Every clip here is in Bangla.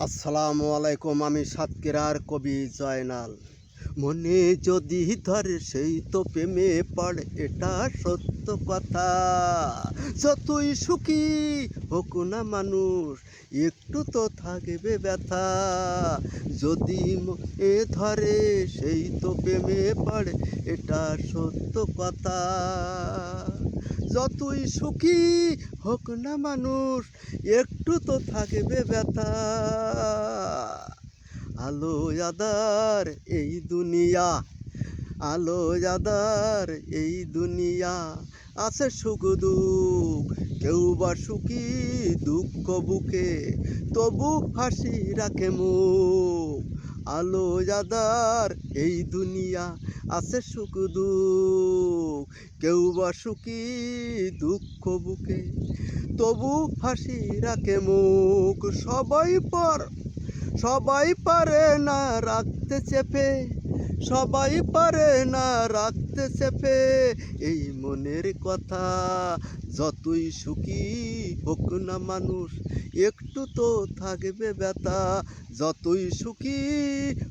আসসালামু আলাইকুম, আমি সাতকেরার কবি জয়নাল। মনে যদি ধরে সেই তো প্রেমে পড়ে, এটা সত্য কথা। যতই সুখী হোক না মানুষ, একটু তো থাকবে ব্যথা। যদি এ ধরে সেই তো প্রেমে পড়ে, এটা সত্য কথা। যতই সুখী হোক না মানুষ, একটু তো থাকবে ব্যথা। আলো আদার এই দুনিয়া, আলো আদার এই দুনিয়া। আছে সুখ, দুঃখ, কেউ বা সুখী দুঃখ বুকে, তবু হাসি রাখে মুখ। আলো আদার এই দুনিয়া, আছে সুখ, দুঃখ, কেউ বা সুখী দুঃখ বুকে, তবু হাসি রাখে মুখ। সবাই পার সবাই পারে না রাখতে চেপে, সবাই পারে না রাখতে চেপে। এই মনের কথা যতই সুখী হোক না মানুষ, একটু তো থাকবে ব্যথা। যতই সুখী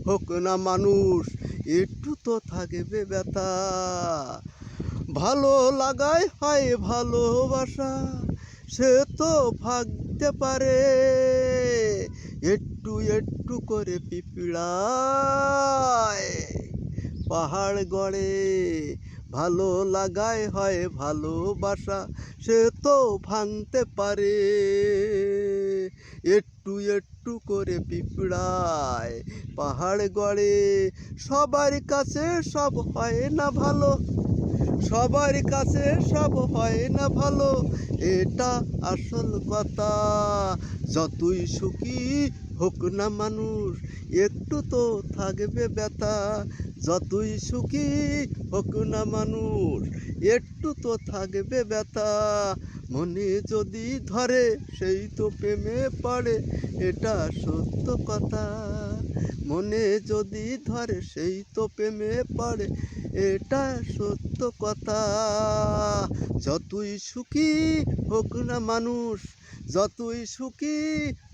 হোক না মানুষ, একটু তো থাকবে ব্যথা। ভালো লাগাই হয় ভালোবাসা, সে তো ভাগতে পারে। একটু একটু করে পিপিড়ায়। পাহাড় গড়ে ভালো লাগায় হয় ভালোবাসা, সে তো ভাঙতে পারে। একটু একটু করে পিঁপড়ায় পাহাড় গড়ে, সবার কাছে সব হয় না ভালো। সবার কাছে সব হয় না ভালো, এটা আসল কথা। যতই সুখী হোক না মানুষ, একটু তো থাকবে ব্যথা। যতই সুখী হোক না মানুষ, একটু তো থাকবে ব্যথা। মনে যদি ধরে, সেই তো প্রেমে পড়ে, এটা সত্য কথা। মনে যদি ধরে, সেই তো প্রেমে পড়ে, এটা সত্য কথা। যতই সুখী হোক না মানুষ, যতই সুখী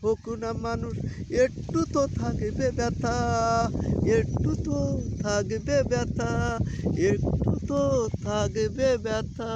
হোক না মানুষ, একটু তো থাকবে ব্যথা, একটু তো থাকবে ব্যথা, একটু তো থাকবে ব্যথা।